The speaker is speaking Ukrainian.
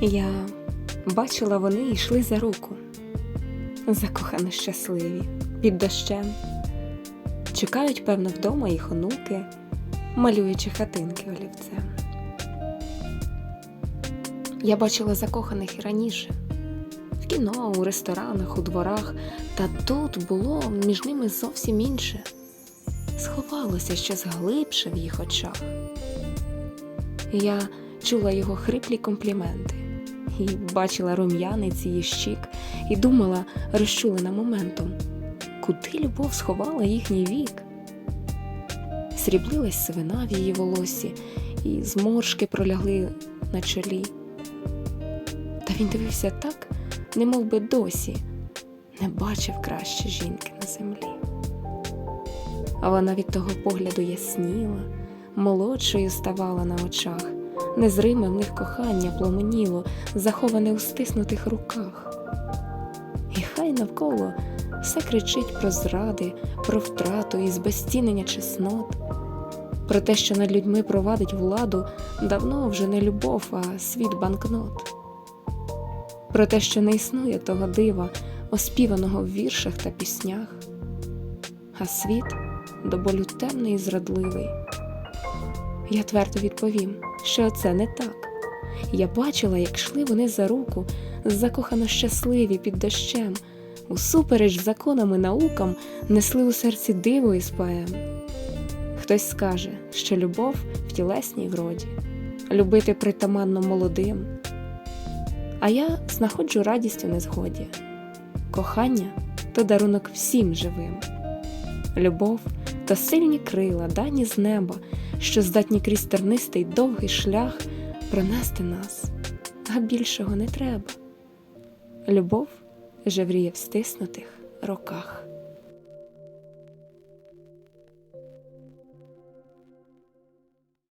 Я бачила, вони йшли за руку, закохано щасливі, під дощем. Чекають, певно, вдома їх онуки, малюючи хатинки олівцем. Я бачила закоханих і раніше в кіно, у ресторанах, у дворах, та тут було між ними зовсім інше. Сховалося щось глибше в їх очах. Я чула його хриплі компліменти і бачила рум'янець її щік, і думала, розчулена моментом, куди любов сховала їхній вік. Сріблилась свина в її волосі, і зморшки пролягли на чолі. Та він дивився так, немов би досі не бачив краще жінки на землі. А вона від того погляду ясніла, молодшою ставала на очах, незриме в них кохання пломеніло, заховане у стиснутих руках. І хай навколо все кричить про зради, про втрату і збезцінення чеснот, про те, що над людьми провадить владу давно вже не любов, а світ банкнот, про те, що не існує того дива, оспіваного в віршах та піснях, а світ до болю темний і зрадливий. Я твердо відповім, що це не так. Я бачила, як йшли вони за руку, закохано щасливі під дощем, усупереч законам і наукам несли у серці диво із поем. Хтось скаже, що любов в тілесній вроді, любити притаманно молодим. А я знаходжу радість у незгоді. Кохання то дарунок всім живим. Любов то сильні крила, дані з неба, що здатні крізь тернистий довгий шлях пронести нас, а більшого не треба. Любов жевріє в стиснутих руках.